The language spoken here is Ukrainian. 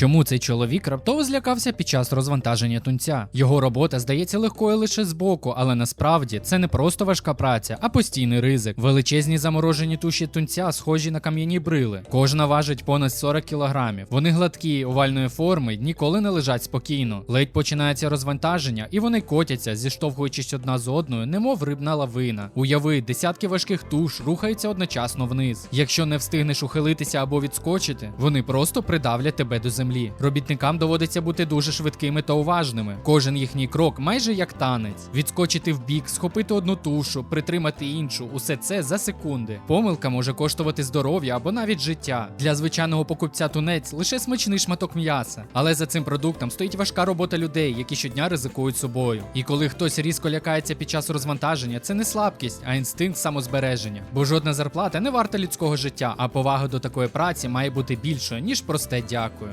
Чому цей чоловік раптово злякався під час розвантаження тунця? Його робота здається легкою лише збоку, але насправді це не просто важка праця, а постійний ризик. Величезні заморожені туші тунця схожі на кам'яні брили. Кожна важить понад 40 кілограмів. Вони гладкі, овальної форми, ніколи не лежать спокійно. Ледь починається розвантаження, і вони котяться, зіштовхуючись одна з одною, немов рибна лавина. Уяви, десятки важких туш рухаються одночасно вниз. Якщо не встигнеш ухилитися або відскочити, вони просто придавлять тебе до землі. Робітникам доводиться бути дуже швидкими та уважними. Кожен їхній крок майже як танець. Відскочити в бік, схопити одну тушу, притримати іншу. Усе це за секунди. Помилка може коштувати здоров'я або навіть життя. Для звичайного покупця тунець лише смачний шматок м'яса. Але за цим продуктом стоїть важка робота людей, які щодня ризикують собою. І коли хтось різко лякається під час розвантаження, це не слабкість, а інстинкт самозбереження. Бо жодна зарплата не варта людського життя, а повага до такої праці має бути більшою, ніж просте дякую.